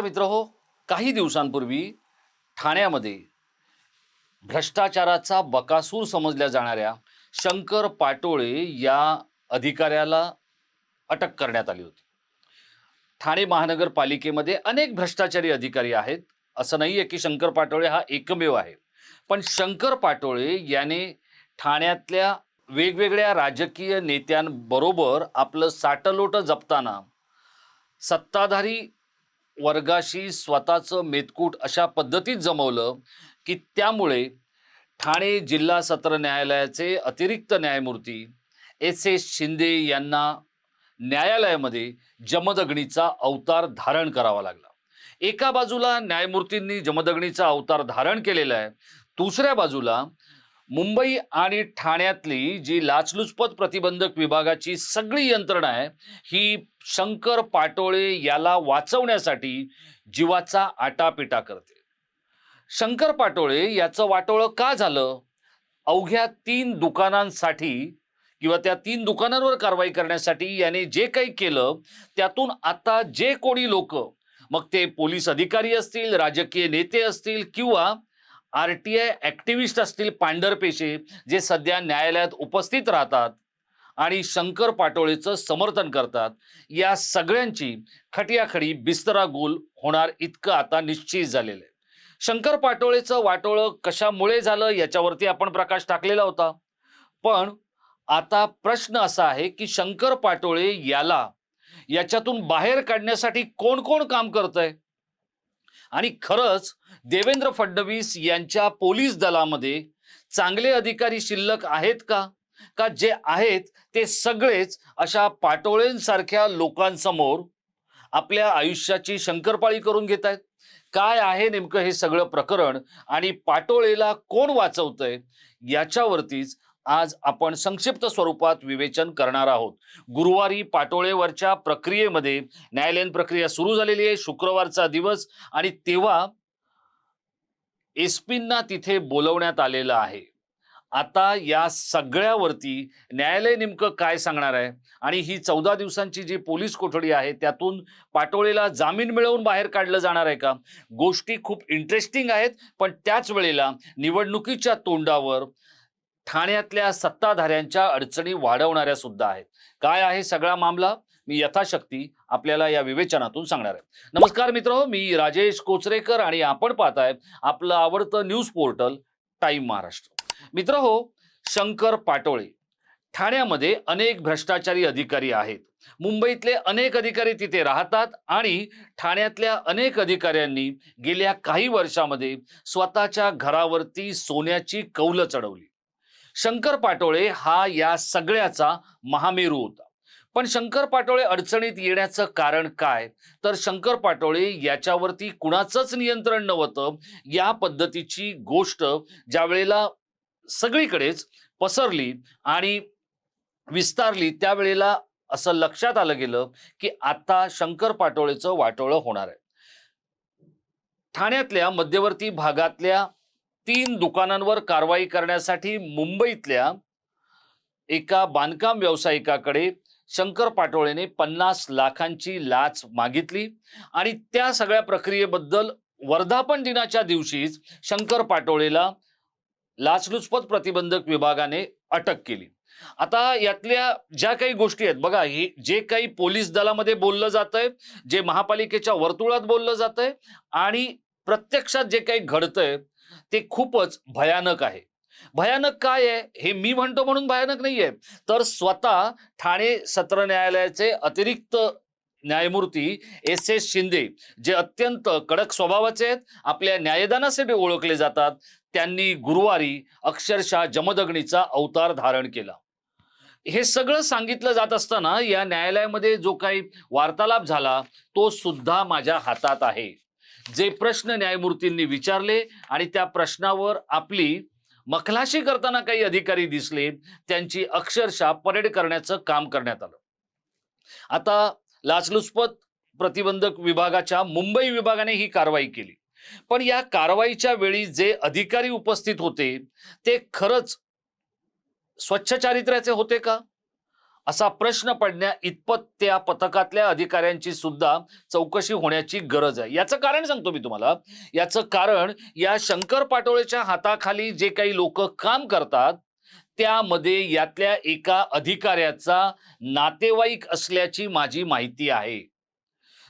नमस्कार मित्र हो. काही दिवसांपूर्वी ठाण्यामध्ये भ्रष्टाचाराचा बकासूर समजल्या जाणाऱ्या शंकर पाटोळे या अधिकाऱ्याला अटक करण्यात आली होती. ठाणे महानगरपालिकेमध्ये अनेक भ्रष्टाचारी अधिकारी आहेत. असं नाही आहे की शंकर पाटोळे हा एकमेव आहे. पण शंकर पाटोळे याने ठाण्यातल्या वेगवेगळ्या राजकीय नेत्यांबरोबर आपलं साटलोट जपताना सत्ताधारी वर्गाशी स्वतःचं मेतकूट अशा पद्धतीत जमवलं की त्यामुळे ठाणे जिल्हा सत्र न्यायालयाचे अतिरिक्त न्यायमूर्ती एस एस शिंदे यांना न्यायालयामध्ये जमदग्नीचा अवतार धारण करावा लागला. एका बाजूला न्यायमूर्तींनी जमदग्नीचा अवतार धारण केलेला आहे दुसऱ्या बाजूला मुंबई आणि ठाण्यातली जी लाचलुचपत प्रतिबंधक विभागाची सगळी यंत्रणा आहे ही शंकर पाटोळे याला वाचवण्यासाठी जीवाचा आटापिटा करते. शंकर पाटोळे याचं वाटोळं का झालं? अवघ्या तीन दुकानांसाठी किंवा त्या तीन दुकानांवर कारवाई करण्यासाठी याने जे काही केलं त्यातून आता जे कोणी लोक मग ते पोलीस अधिकारी असतील राजकीय नेते असतील किंवा आर टी आय असतील पांढरपेशे जे सध्या न्यायालयात उपस्थित राहतात आणि शंकर पाटोळेचं समर्थन करतात या सगळ्यांची खटियाखडी बिस्तरा गोल होणार इतकं आता निश्चित झालेलं आहे. शंकर पाटोळेचं वाटोळं कशामुळे झालं याच्यावरती आपण प्रकाश टाकलेला होता. पण आता प्रश्न असा आहे की शंकर पाटोळे याला याच्यातून बाहेर काढण्यासाठी कोण कोण काम करतंय? आणि खरंच देवेंद्र फडणवीस यांच्या पोलीस दलामध्ये चांगले अधिकारी शिल्लक आहेत का? का जे आहेत ते सगळेच अशा पाटोळेंसारख्या लोकांसमोर आपल्या आयुष्याची शंकरपाळी करून घेत आहेत? काय आहे नेमकं हे सगळं प्रकरण? आणि पाटोळेला कोण वाचवतंय? याच्यावरतीच आज आपण संक्षिप्त स्वरूपात विवेचन करणार आहोत. गुरुवारी पाटोळेवरच्या प्रक्रियेमध्ये न्यायालयीन प्रक्रिया सुरू झालेली आहे. शुक्रवारचा दिवस आणि तेव्हा एसपींना तिथे बोलवण्यात आलेलं आहे. आता या सगळ्यावरती न्यायालय नेमकं काय सांगणार आहे? आणि ही चौदा दिवसांची जी पोलीस कोठडी आहे त्यातून पाटोळेला जामीन मिळवून बाहेर काढलं जाणार आहे का? गोष्टी खूप इंटरेस्टिंग आहेत पण त्याच वेळेला निवडणुकीच्या तोंडावर ठाण्यातल्या सत्ताधाऱ्यांच्या अडचणी वाढवणाऱ्या सुद्धा आहेत. काय आहे सगळा मामला? मी यथाशक्ती आपल्याला या विवेचनातून सांगणार आहे. नमस्कार मित्र मी राजेश कोचरेकर आणि आपण पाहताय आपलं आवडतं न्यूज पोर्टल टाइम महाराष्ट्र. मित्र हो शंकर पाटोळे ठाण्यामध्ये अनेक भ्रष्टाचारी अधिकारी आहेत. मुंबईतले अनेक अधिकारी तिथे राहतात आणि ठाण्यातल्या अनेक अधिकाऱ्यांनी गेल्या काही वर्षामध्ये स्वतःच्या घरावरती सोन्याची कौलं चढवली. शंकर पाटोळे हा या सगळ्याचा महामेरू होता. पण शंकर पाटोळे अडचणीत येण्याचं कारण काय? तर शंकर पाटोळे याच्यावरती कुणाचंच नियंत्रण नव्हतं. या पद्धतीची गोष्ट ज्या वेळेला सगळीकडेच पसरली आणि विस्तारली त्यावेळेला असं लक्षात आलं गेलं की आता शंकर पाटोळेचं वाटोळं होणार आहे. ठाण्यातल्या मध्यवर्ती भागातल्या तीन दुकानांवर कारवाई करण्यासाठी मुंबईतल्या एका बांधकाम व्यावसायिकाकडे शंकर पाटोळेने पन्नास लाखांची लाच मागितली आणि त्या सगळ्या प्रक्रियेबद्दल वर्धापन दिनाच्या दिवशीच शंकर पाटोळेला लाचलुचपत प्रतिबंधक विभागाने अटक केली. आता यातल्या ज्या काही गोष्टी आहेत बघा हे जे काही पोलीस दलामध्ये बोललं जातंय जे महापालिकेच्या वर्तुळात बोललं जातंय आणि प्रत्यक्षात जे काही घडतंय ते खूपच भयानक आहे. भयानक काय आहे? हे मी म्हणतो म्हणून भयानक नाहीये. तर स्वतः ठाणे सत्र न्यायालयाचे अतिरिक्त न्यायमूर्ती एस एस शिंदे जे अत्यंत कडक स्वभावाचे आहेत आपल्या न्यायदानासाठी ओळखले जातात त्यांनी गुरुवारी अक्षरशः जमदग्नीचा अवतार धारण केला. हे सगळं सांगितलं जात असताना या न्यायालयामध्ये जो काही वार्तालाप झाला तो सुद्धा माझ्या हातात आहे. जे प्रश्न न्यायमूर्तींनी विचारले आणि त्या प्रश्नावर आपली मखलाशी करताना काही अधिकारी दिसले त्यांची अक्षरशः परेड करण्याचं काम करण्यात आलं. आता लाचलुचपत प्रतिबंधक विभागाच्या मुंबई विभागाने ही कारवाई केली. पण या कारवाईच्या वेळी जे अधिकारी उपस्थित होते ते खरंच स्वच्छ चारित्र्याचे होते का? असा प्रश्न पडण्या इतपत त्या पथकातल्या अधिकाऱ्यांची सुद्धा चौकशी होण्याची गरज आहे. याचं कारण सांगतो मी तुम्हाला. याचं कारण या शंकर पाटोळेच्या हाताखाली जे काही लोक काम करतात त्यामध्ये यातल्या एका अधिकाऱ्याचा नातेवाईक असल्याची माझी माहिती आहे.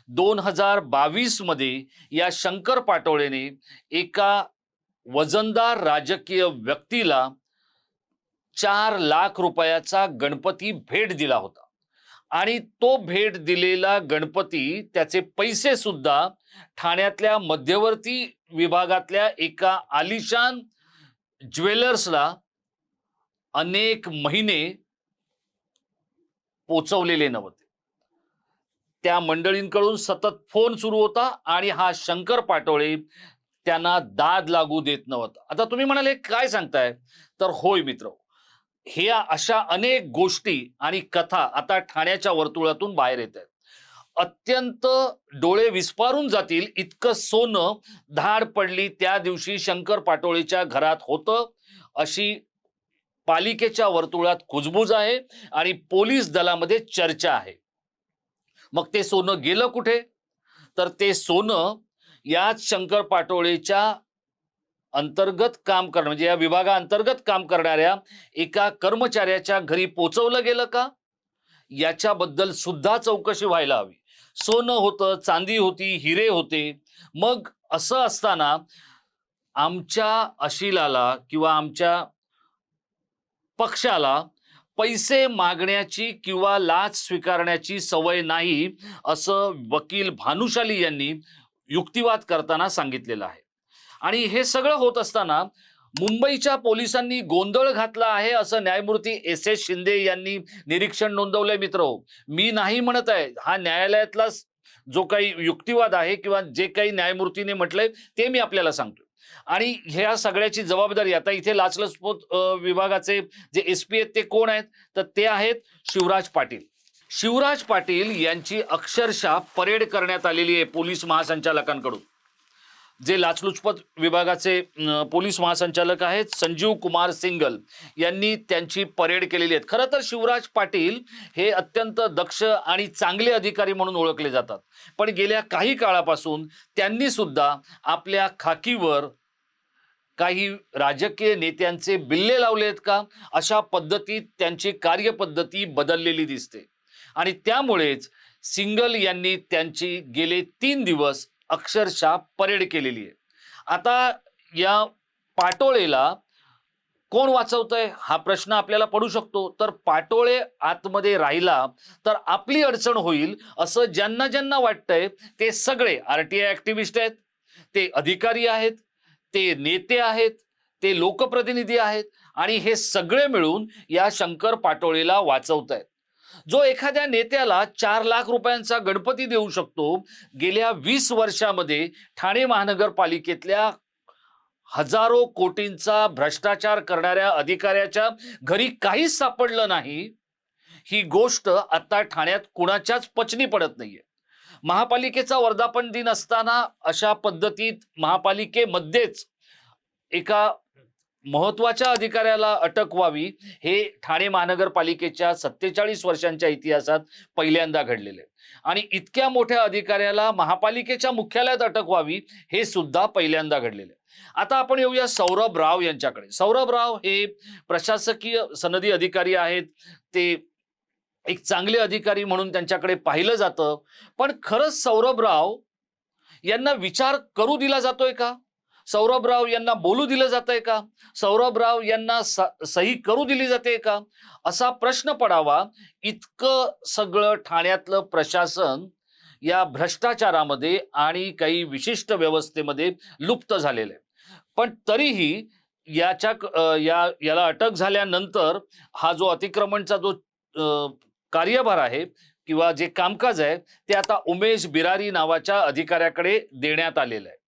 दोन हजार बावीसमध्ये या शंकर पाटोळेने एका वजनदार राजकीय व्यक्तीला चार लाख रुपयाचा गणपती भेट दिला होता. आणि तो भेट दिलेला गणपती त्याचे पैसे सुद्धा ठाण्यातल्या मध्यवर्ती विभागातल्या एका आलिशान ज्वेलर्सला अनेक महिने पोचवलेले नव्हते. त्या मंडळींकडून सतत फोन सुरू होता आणि हा शंकर पाटोळे त्यांना दाद लागू देत नव्हता. आता तुम्ही म्हणाले काय सांगताय? तर होय मित्र हे अशा अनेक गोष्टी आणि कथा आता ठाण्याच्या वर्तुळातून बाहेर येत आहेत अत्यंत डोळे विस्पारून जातील इतकं सोनं धाड पडली त्या दिवशी शंकर पाटोळेच्या घरात होतं. अशी पालिकेच्या वर्तुळात कुजबूज आहे आणि पोलीस दलामध्ये चर्चा आहे. मग ते सोनं गेलं कुठे? तर ते सोनं याच शंकर पाटोळेच्या अंतर्गत काम करणं म्हणजे या विभागाअंतर्गत काम करणाऱ्या एका कर्मचाऱ्याच्या घरी पोचवलं गेलं का? याच्याबद्दल सुद्धा चौकशी व्हायला हवी. सोनं होतं चांदी होती हिरे होते. मग असं असताना आमच्या अशिलाला किंवा आमच्या पक्षाला पैसे मागण्याची किंवा लाच स्वीकारण्याची सवय नाही असं वकील भानुशाली यांनी युक्तिवाद करताना सांगितलेलं आहे. आणि हे सगळं होत असताना मुंबईच्या पोलिसांनी गोंधळ घातला आहे असं न्यायमूर्ती एस एस शिंदे यांनी निरीक्षण नोंदवलंय मित्र. मी नाही म्हणत आहे. हा न्यायालयातला जो काही युक्तिवाद आहे किंवा जे काही न्यायमूर्तीने म्हटलंय ते मी आपल्याला सांगतो आणि ह्या सगळ्याची जबाबदारी आता इथे लाचलचपत विभागाचे जे एस पी आहेत ते कोण आहेत? तर ते आहेत शिवराज पाटील. शिवराज पाटील यांची अक्षरशः परेड करण्यात आलेली आहे पोलीस महासंचालकांकडून. जे लाचलुचपत विभागाचे पोलीस महासंचालक आहेत संजीव कुमार सिंगल यांनी त्यांची परेड केलेली आहेत. खरं तर शिवराज पाटील हे अत्यंत दक्ष आणि चांगले अधिकारी म्हणून ओळखले जातात. पण गेल्या काही काळापासून त्यांनी सुद्धा आपल्या खाकीवर काही राजकीय नेत्यांचे बिल्ले लावले आहेत का? अशा पद्धतीत त्यांची कार्यपद्धती बदललेली दिसते. आणि त्यामुळेच सिंगल यांनी त्यांची गेले तीन दिवस अक्षरशः परेड केलेली आहे. आता या पाटोळेला कोण वाचवतंय? हा प्रश्न आपल्याला पडू शकतो. तर पाटोळे आतमध्ये राहिला तर आपली अडचण होईल असं ज्यांना ज्यांना वाटतंय ते सगळे आर टी आय ऍक्टिव्हिस्ट आहेत ते अधिकारी आहेत ते नेते आहेत ते लोकप्रतिनिधी आहेत आणि हे सगळे मिळून या शंकर पाटोळेला वाचवत आहेत जो एखाद्या नेत्याला चार लाख रुपयांचा गणपती देऊ शकतो गेल्या वीस वर्षामध्ये ठाणे महानगरपालिकेतल्या हजारो कोटींचा भ्रष्टाचार करणाऱ्या अधिकाऱ्याच्या घरी काहीच सापडलं नाही ही गोष्ट आता ठाण्यात कुणाच्याच पचनी पडत नाहीये. महापालिकेचा वर्धापन दिन असताना अशा पद्धतीत महापालिकेमध्येच एका महत्त्वाच्या अधिकाऱ्याला अटक व्हावी हे ठाणे महानगरपालिकेच्या सत्तेचाळीस वर्षांच्या इतिहासात पहिल्यांदा घडलेले आणि इतक्या मोठ्या अधिकाऱ्याला महापालिकेच्या मुख्यालयात अटक व्हावी हे सुद्धा पहिल्यांदा घडलेले आता आपण येऊया सौरभ राव यांच्याकडे. सौरभ राव हे प्रशासकीय सनदी अधिकारी आहेत. ते एक चांगले अधिकारी म्हणून त्यांच्याकडे पाहिलं जातं. पण खरंच सौरभ राव यांना विचार करू दिला जातोय का? सौरभ राव यांना बोलू दिलं जातंय का? सौरभ राव यांना स- सही करू दिली जाते का? असा प्रश्न पडावा. इतकं सगळं ठाण्यातलं प्रशासन या भ्रष्टाचारामध्ये आणि काही विशिष्ट व्यवस्थेमध्ये लुप्त झालेलं आहे. पण तरीही याच्या या याला अटक झाल्यानंतर हा जो अतिक्रमणचा जो कार्यभार आहे किंवा जे कामकाज आहे ते आता उमेश बिरारी नावाच्या अधिकाऱ्याकडे देण्यात आलेलं आहे.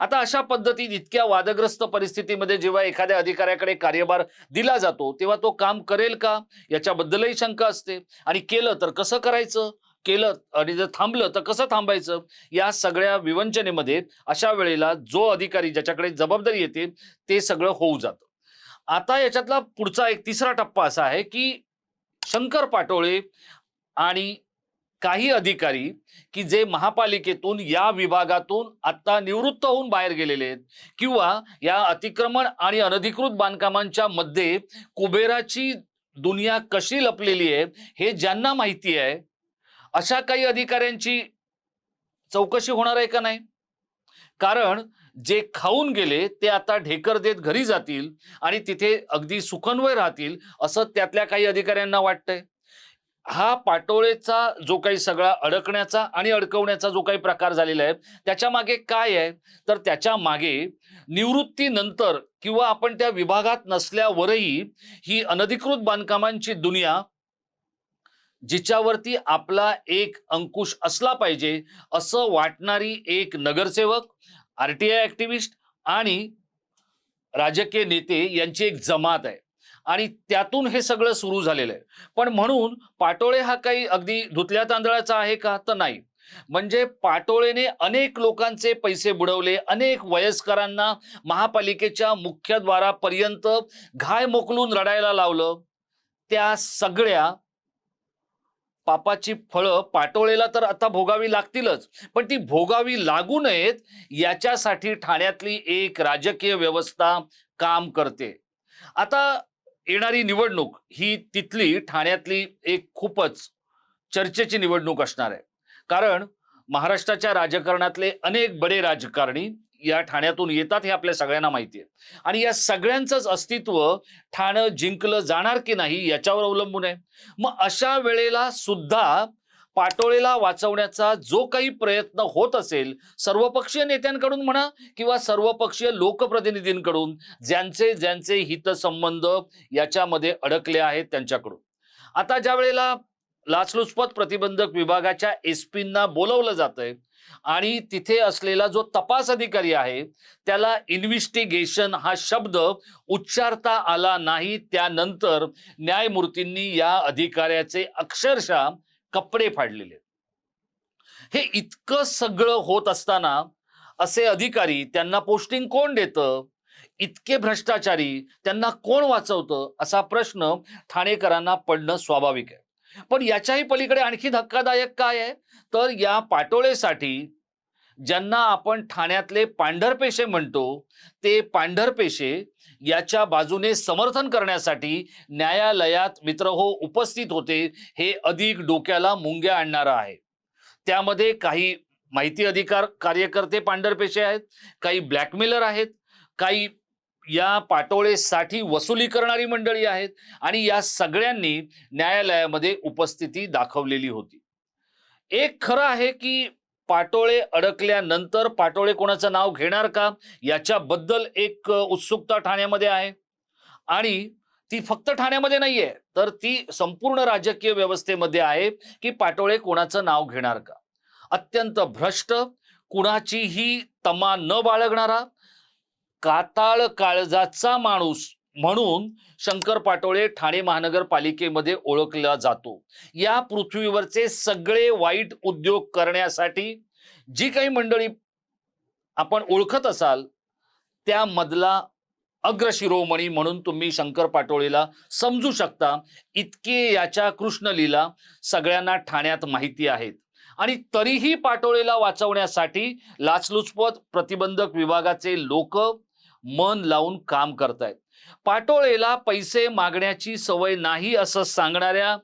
आता अशा पद्धतीत इतक्या वादग्रस्त परिस्थितीमध्ये जेव्हा एखाद्या अधिकाऱ्याकडे कार्यभार दिला जातो तेव्हा तो काम करेल का? याच्याबद्दलही शंका असते. आणि केलं तर कसं करायचं? केलं आणि जर थांबलं तर कसं थांबायचं? या सगळ्या विवंचनेमध्ये अशा वेळेला जो अधिकारी ज्याच्याकडे जबाबदारी येते ते सगळं होऊ जातं. आता याच्यातला पुढचा एक तिसरा टप्पा असा आहे की शंकर पाटोळे आणि काही अधिकारी की जे महापालिकेतून या विभागातून आता निवृत्त होऊन बाहेर गेलेले आहेत किंवा या अतिक्रमण आणि अनधिकृत बांधकामांच्या मध्ये कुबेराची दुनिया कशी लपलेली आहे हे ज्यांना माहिती आहे अशा काही अधिकाऱ्यांची चौकशी होणार आहे का नाही? कारण जे खाऊन गेले ते आता ढेकर देत घरी जातील आणि तिथे अगदी सुखन्वय राहतील असं त्यातल्या काही अधिकाऱ्यांना वाटतंय. हा पाटोळेचा जो काही सगळा अडकण्याचा आणि अडकवण्याचा जो काही प्रकार झालेला आहे त्याच्यामागे काय आहे? तर त्याच्यामागे निवृत्तीनंतर किंवा आपण त्या विभागात नसल्यावरही ही अनधिकृत बांधकामांची दुनिया जिच्यावरती आपला एक अंकुश असला पाहिजे असं वाटणारी एक नगरसेवक आर टी आय ऍक्टिव्हिस्ट आणि राजकीय नेते यांची एक जमात आहे. आणि त्यातून हे सगळं सुरू झालेलं आहे. पण म्हणून पाटोळे हा काही अगदी धुतल्या तांदळाचा आहे का? तर नाही. म्हणजे पाटोळेने अनेक लोकांचे पैसे बुडवले अनेक वयस्करांना महापालिकेच्या मुख्यद्वारापर्यंत घाय मोकलून रडायला लावलं. त्या सगळ्या पापाची फळं पाटोळेला तर आता भोगावी लागतीलच. पण ती भोगावी लागू नयेत याच्यासाठी ठाण्यातली एक राजकीय व्यवस्था काम करते. आता येणारी निवडणूक ही तिथली ठाण्यातली एक खूपच चर्चेची निवडणूक असणार आहे. कारण महाराष्ट्राच्या राजकारणातले अनेक बडे राजकारणी या ठाण्यातून येतात हे आपल्या सगळ्यांना माहिती आहे. आणि या सगळ्यांचंच अस्तित्व ठाणं जिंकलं जाणार की नाही याच्यावर अवलंबून आहे. मग अशा वेळेला सुद्धा पाटोळेला वाचवण्याचा जो काही प्रयत्न होत असेल सर्वपक्षीय नेत्यांकडून म्हणा किंवा सर्वपक्षीय लोकप्रतिनिधींकडून ज्यांचे ज्यांचे हितसंबंध याच्यामध्ये अडकले आहेत त्यांच्याकडून. आता ज्या वेळेला लाचलुचपत प्रतिबंधक विभागाच्या एस पींना बोलवलं जातंय आणि तिथे असलेला जो तपास अधिकारी आहे त्याला इन्व्हेस्टिगेशन हा शब्द उच्चारता आला नाही त्यानंतर न्यायमूर्तींनी या अधिकाऱ्याचे अक्षरशः कपडे फाडलेले. हे इतकं सगळं होत असताना असे अधिकारी त्यांना पोस्टिंग कोण देतं? इतके भ्रष्टाचारी त्यांना कोण वाचवतं? असा प्रश्न ठाणेकरांना पडणं स्वाभाविक आहे. पण याच्याही पलीकडे आणखी धक्कादायक काय आहे? तर या पाटोळेसाठी ज्यांना आपण ठाण्यातले पांढरपेशे म्हणतो ते पांढरपेशे याच्या बाजूने समर्थन करण्यासाठी न्यायालयात मित्र हो उपस्थित होते हे अधिक डोक्याला मुंग्या आणणारं आहे. त्यामध्ये काही माहिती अधिकार कार्यकर्ते पांढरपेशे आहेत काही ब्लॅकमेलर आहेत काही या पाटोळेसाठी वसुली करणारी मंडळी आहेत आणि या सगळ्यांनी न्यायालयामध्ये उपस्थिती दाखवलेली होती. एक खरं आहे की पाटोळे अडकल्यानंतर पाटोळे कोणाचं नाव घेणार का? याच्याबद्दल एक उत्सुकता ठाण्यामध्ये आहे. आणि ती फक्त ठाण्यामध्ये नाहीये तर ती संपूर्ण राजकीय व्यवस्थेमध्ये आहे की पाटोळे कोणाचं नाव घेणार का? अत्यंत भ्रष्ट कुणाचीही तमा न बाळगणारा काताळ काळजाचा माणूस म्हणून शंकर पाटोळे ठाणे महानगरपालिकेमध्ये ओळखला जातो. या पृथ्वीवरचे सगळे वाईट उद्योग करण्यासाठी जी काही मंडळी आपण ओळखत असाल त्यामधला अग्रशिरोमणी म्हणून तुम्ही शंकर पाटोळेला समजू शकता. इतके याच्या कृष्णलीला सगळ्यांना ठाण्यात माहिती आहेत. आणि तरीही पाटोळेला वाचवण्यासाठी लाचलुचपत प्रतिबंधक विभागाचे लोक मन लावून काम करतायत. पाटोळेला पैसे मागण्याची सवय नाही असं सांगणाऱ्या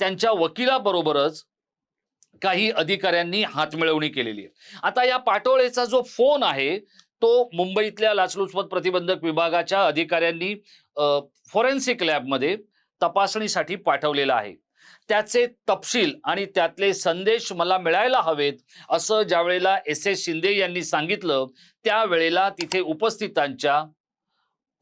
त्यांच्या वकिलाबरोबरच काही अधिकाऱ्यांनी हातमिळवणी केलेली आहे. आता या पाटोळेचा जो फोन आहे तो मुंबईतल्या लाचलुचपत प्रतिबंधक विभागाच्या अधिकाऱ्यांनी फॉरेन्सिक लॅबमध्ये तपासणीसाठी पाठवलेला आहे. त्याचे तपशील आणि त्यातले संदेश मला मिळायला हवेत असं ज्या वेळेला एस एस शिंदे यांनी सांगितलं त्यावेळेला तिथे उपस्थितांच्या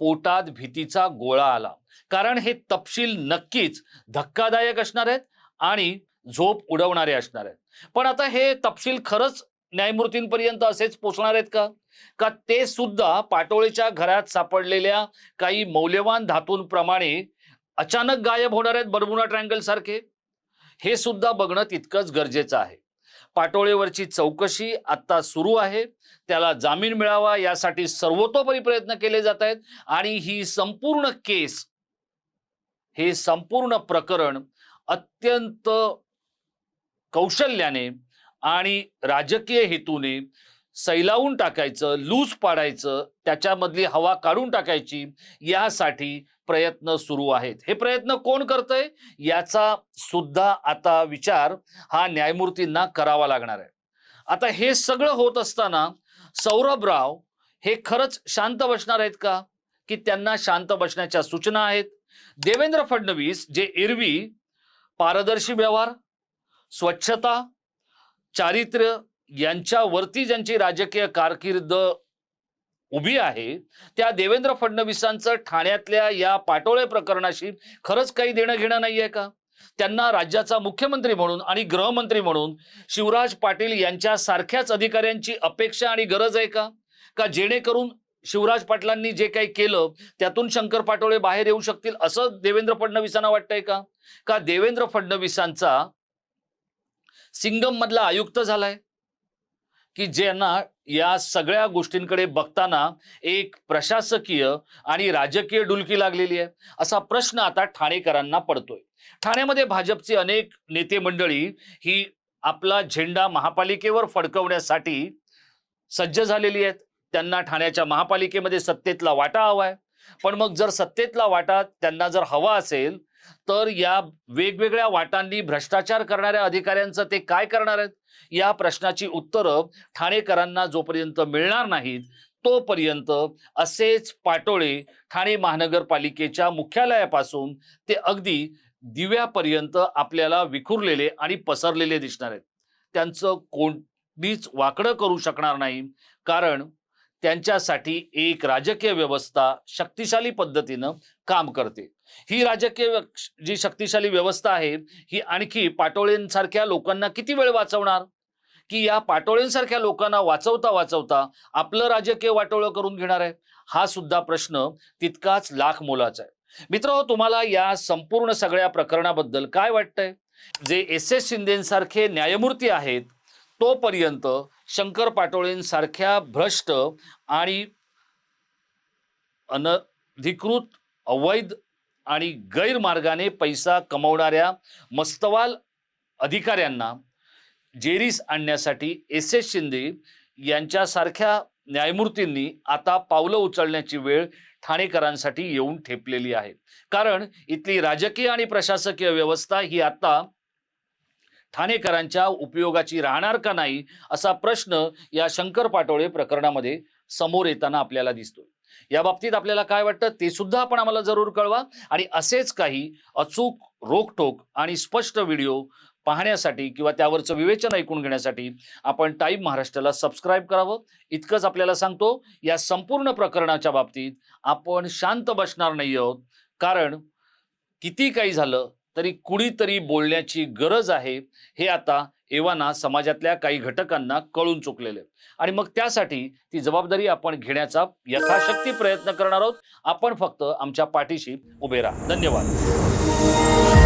पोटात भीतीचा गोळा आला. कारण हे तपशील नक्कीच धक्कादायक असणार आहेत आणि झोप उडवणारे असणार आहेत. पण आता हे तपशील खरंच न्यायमूर्तींपर्यंत असेच पोचणार आहेत का? का ते सुद्धा पाटोळेच्या घरात सापडलेल्या काही मौल्यवान धातूंप्रमाणे अचानक गायब होणार आहेत बर्मुडा ट्रँगल सारखे हे सुद्धा बघणं तितकंच गरजेचं आहे. पाटोळेवरची चौकशी आता सुरू आहे. त्याला जामीन मिळावा यासाठी सर्वतोपरी प्रयत्न केले जात आहेत आणि ही संपूर्ण केस हे संपूर्ण प्रकरण अत्यंत कौशल्याने आणि राजकीय हेतूने सैलावून टाकायचं लूज पाडायचं त्याच्यामधली हवा काढून टाकायची यासाठी प्रयत्न सुरू आहेत. हे प्रयत्न कोण करतंय? याचा सुद्धा आता विचार हा न्यायमूर्तींना करावा लागणार आहे. आता हे सगळं होत असताना सौरभ राव हे खरंच शांत बसणार आहेत का? की त्यांना शांत बसण्याच्या सूचना आहेत? देवेंद्र फडणवीस जे एरवी पारदर्शी व्यवहार स्वच्छता चारित्र्य यांच्यावरती ज्यांची राजकीय कारकीर्द उभी आहे त्या देवेंद्र फडणवीसांचं ठाण्यातल्या या पाटोळे प्रकरणाशी खरंच काही देणं घेणं नाहीये का? त्यांना राज्याचा मुख्यमंत्री म्हणून आणि गृहमंत्री म्हणून शिवराज पाटील यांच्या सारख्याच अधिकाऱ्यांची अपेक्षा आणि गरज आहे का? का जेणेकरून शिवराज पाटलांनी जे काही केलं त्यातून शंकर पाटोळे बाहेर येऊ शकतील असं देवेंद्र फडणवीसांना वाटतंय का? का देवेंद्र फडणवीसांचा सिंगम मधला आयुक्त झालाय? की ज्यांना या सगळ्या गोष्टींकडे बघताना एक प्रशासकीय आणि राजकीय डुलकी लागलेली आहे. असा प्रश्न आता ठाणेकरांना पडतोय. ठाण्यामध्ये भाजपचे अनेक नेते मंडळी ही आपला झेंडा महापालिकेवर फडकवण्यासाठी सज्ज झालेली आहेत. त्यांना ठाण्याच्या महापालिकेमध्ये सत्तेतला वाटा हवा आहे. पण मग जर सत्तेतला वाटा त्यांना जर हवा असेल तर या वेगवेगळ्या वाटांनी भ्रष्टाचार करणाऱ्या अधिकाऱ्यांचं ते काय करणार आहेत? या प्रश्नाची उत्तरं ठाणेकरांना जोपर्यंत मिळणार नाहीत तोपर्यंत असेच पाटोळे ठाणे महानगरपालिकेच्या मुख्यालयापासून ते अगदी दिव्यापर्यंत आपल्याला विखुरलेले आणि पसरलेले दिसणार आहेत. त्यांचं कोणतीच वाकडं करू शकणार नाही. कारण त्यांच्यासाठी एक राजकीय व्यवस्था शक्तिशाली पद्धतीनं काम करते. ही राजकीय जी शक्तिशाली व्यवस्था आहे ही आणखी पाटोळेंसारख्या लोकांना किती वेळ वाचवणार? की या पाटोळेंसारख्या लोकांना वाचवता वाचवता आपलं राजकीय वाटोळं करून घेणार आहे? हा सुद्धा प्रश्न तितकाच लाख मोलाचा आहे. मित्र तुम्हाला या संपूर्ण सगळ्या प्रकरणाबद्दल काय वाटतंय? जे एस एस शिंदेसारखे न्यायमूर्ती आहेत तोपर्यंत शंकर पाटोळेंसारख्या भ्रष्ट आणि अनधिकृत अवैध आणि गैरमार्गाने पैसा कमवणाऱ्या मस्तवाल अधिकाऱ्यांना जेरीस आणण्यासाठी एस एस शिंदे यांच्यासारख्या न्यायमूर्तींनी आता पावलं उचलण्याची वेळ ठाणेकरांसाठी येऊन ठेपलेली आहे. कारण इथली राजकीय आणि प्रशासकीय व्यवस्था ही आता ठाणेकरांच्या उपयोगाची राहणार का नाही असा प्रश्न या शंकर पाटोळे प्रकरणामध्ये समोर येताना आपल्याला दिसतोय. या बाबतीत आपल्याला काय वाटतं ते सुद्धा आपण आम्हाला जरूर कळवा आणि असेच काही अचूक रोखठोक आणि स्पष्ट व्हिडिओ पाहण्यासाठी किंवा त्यावरचं विवेचन ऐकून घेण्यासाठी आपण टाईम महाराष्ट्राला सबस्क्राईब करावं. इतकंच आपल्याला सांगतो या संपूर्ण प्रकरणाच्या बाबतीत आपण शांत बसणार नाही आहोत. कारण किती काही झालं तरी कुणीतरी बोलण्याची गरज आहे हे आता एव्हाना समाजातल्या काही घटकांना कळून चुकलेले. आणि मग त्यासाठी ती जबाबदारी आपण घेण्याचा यथाशक्ती प्रयत्न करणार आहोत. आपण फक्त आमच्या पाठीशी उभे राहा. धन्यवाद.